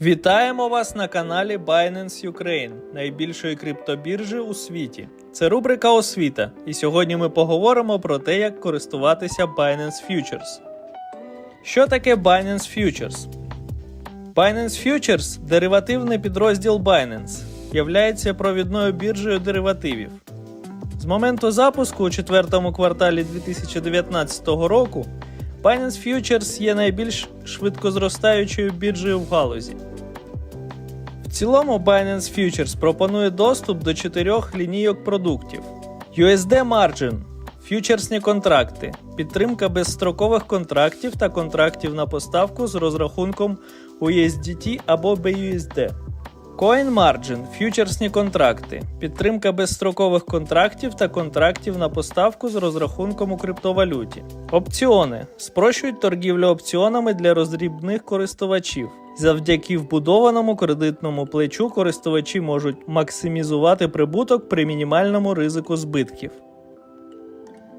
Вітаємо вас на каналі Binance Ukraine, найбільшої криптобіржі у світі. Це рубрика Освіта, і сьогодні ми поговоримо про те, як користуватися Binance Futures. Що таке Binance Futures? Binance Futures деривативний підрозділ Binance, являється провідною біржею деривативів. З моменту запуску у четвертому кварталі 2019 року Binance Futures є найбільш швидкозростаючою біржею в галузі. Цілому Binance Futures пропонує доступ до чотирьох лінійок продуктів: USD Margin, фьючерсні контракти, підтримка безстрокових контрактів та контрактів на поставку з розрахунком USDT або BUSD. Coin Margin – фьючерсні контракти, підтримка безстрокових контрактів та контрактів на поставку з розрахунком у криптовалюті. Опціони спрощують торгівлю опціонами для роздрібних користувачів. Завдяки вбудованому кредитному плечу користувачі можуть максимізувати прибуток при мінімальному ризику збитків.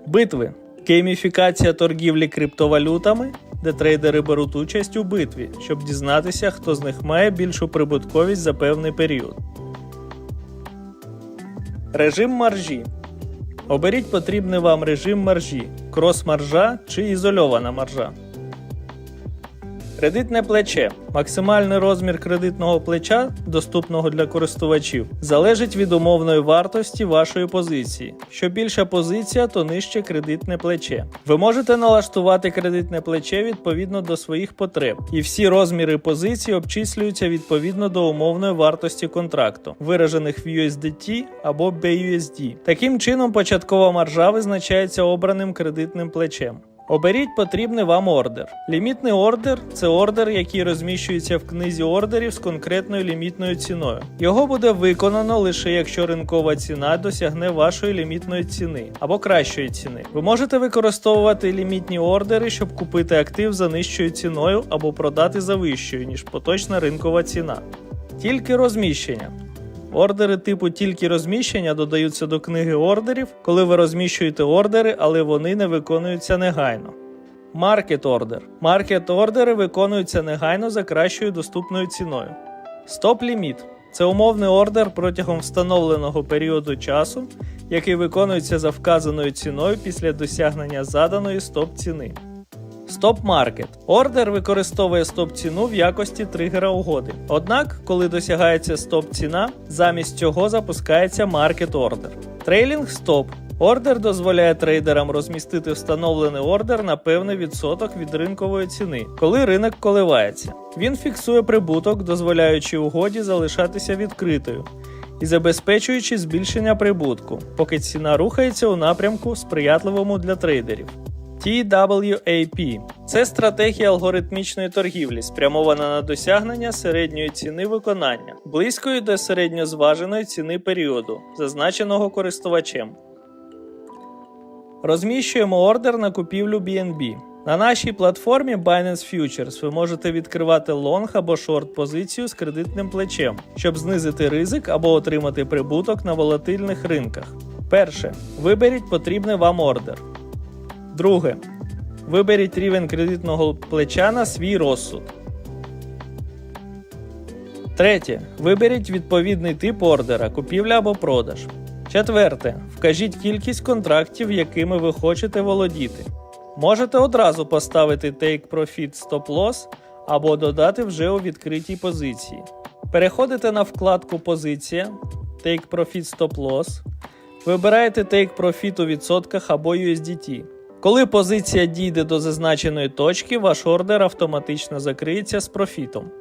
Битви гейміфікація торгівлі криптовалютами, де трейдери беруть участь у битві, щоб дізнатися, хто з них має більшу прибутковість за певний період. Режим маржі. Оберіть потрібний вам режим маржі крос-маржа чи ізольована маржа. Кредитне плече. Максимальний розмір кредитного плеча, доступного для користувачів, залежить від умовної вартості вашої позиції. Що більша позиція, то нижче кредитне плече. Ви можете налаштувати кредитне плече відповідно до своїх потреб, і всі розміри позицій обчислюються відповідно до умовної вартості контракту, виражених в USDT або BUSD. Таким чином, початкова маржа визначається обраним кредитним плечем. Оберіть потрібний вам ордер. Лімітний ордер це ордер, який розміщується в книзі ордерів з конкретною лімітною ціною. Його буде виконано лише якщо ринкова ціна досягне вашої лімітної ціни або кращої ціни. Ви можете використовувати лімітні ордери, щоб купити актив за нижчою ціною або продати за вищою, ніж поточна ринкова ціна. Тільки розміщення. Ордери типу тільки розміщення додаються до книги ордерів, коли ви розміщуєте ордери, але вони не виконуються негайно. Маркет ордер. Маркет ордери виконуються негайно за кращою доступною ціною. Стоп ліміт це умовний ордер протягом встановленого періоду часу, який виконується за вказаною ціною після досягнення заданої стоп ціни. Стоп-маркет. Ордер використовує стоп-ціну в якості тригера угоди. Однак, коли досягається стоп-ціна, замість цього запускається маркет ордер. Трейлінг стоп. Ордер дозволяє трейдерам розмістити встановлений ордер на певний відсоток від ринкової ціни, коли ринок коливається. Він фіксує прибуток, дозволяючи угоді залишатися відкритою і забезпечуючи збільшення прибутку, поки ціна рухається у напрямку сприятливому для трейдерів. TWAP – це стратегія алгоритмічної торгівлі, спрямована на досягнення середньої ціни виконання, близької до середньозваженої ціни періоду, зазначеного користувачем. Розміщуємо ордер на купівлю BNB. На нашій платформі Binance Futures ви можете відкривати лонг або шорт позицію з кредитним плечем, щоб знизити ризик або отримати прибуток на волатильних ринках. Перше. Виберіть потрібний вам ордер. Друге. Виберіть рівень кредитного плеча на свій розсуд. Третє. Виберіть відповідний тип ордера, купівля або продаж. Четверте. Вкажіть кількість контрактів, якими ви хочете володіти. Можете одразу поставити Take Profit Stop Loss або додати вже у відкритій позиції. Переходите на вкладку Позиція Take Profit Stop Loss. Вибираєте Take Profit у відсотках або USDT. Коли позиція дійде до зазначеної точки, ваш ордер автоматично закриється з профітом.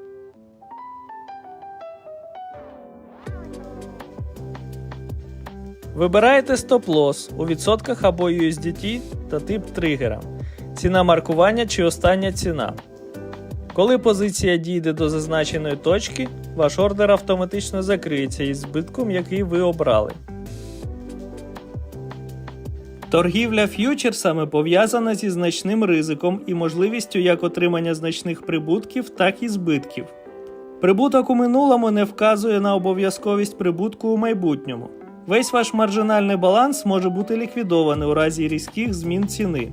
Вибираєте стоп-лосс у відсотках або USDT та тип тригера, ціна маркування чи остання ціна. Коли позиція дійде до зазначеної точки, ваш ордер автоматично закриється із збитком, який ви обрали. Торгівля ф'ючерсами пов'язана зі значним ризиком і можливістю як отримання значних прибутків, так і збитків. Прибуток у минулому не вказує на обов'язковість прибутку у майбутньому. Весь ваш маржинальний баланс може бути ліквідований у разі різких змін ціни.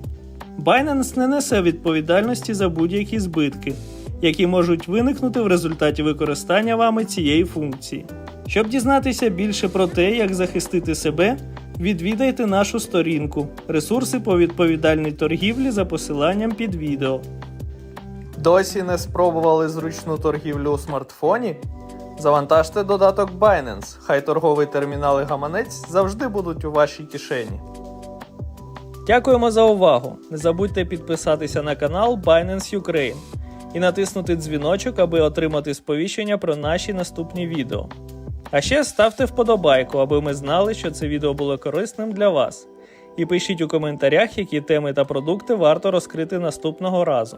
Binance не несе відповідальності за будь-які збитки, які можуть виникнути в результаті використання вами цієї функції. Щоб дізнатися більше про те, як захистити себе, відвідайте нашу сторінку Ресурси по відповідальній торгівлі за посиланням під відео. Досі не спробували зручну торгівлю у смартфоні? Завантажте додаток Binance. Хай торговий термінал і гаманець завжди будуть у вашій кишені. Дякуємо за увагу! Не забудьте підписатися на канал Binance Ukraine і натиснути дзвіночок, аби отримати сповіщення про наші наступні відео. А ще ставте вподобайку, аби ми знали, що це відео було корисним для вас. І пишіть у коментарях, які теми та продукти варто розкрити наступного разу.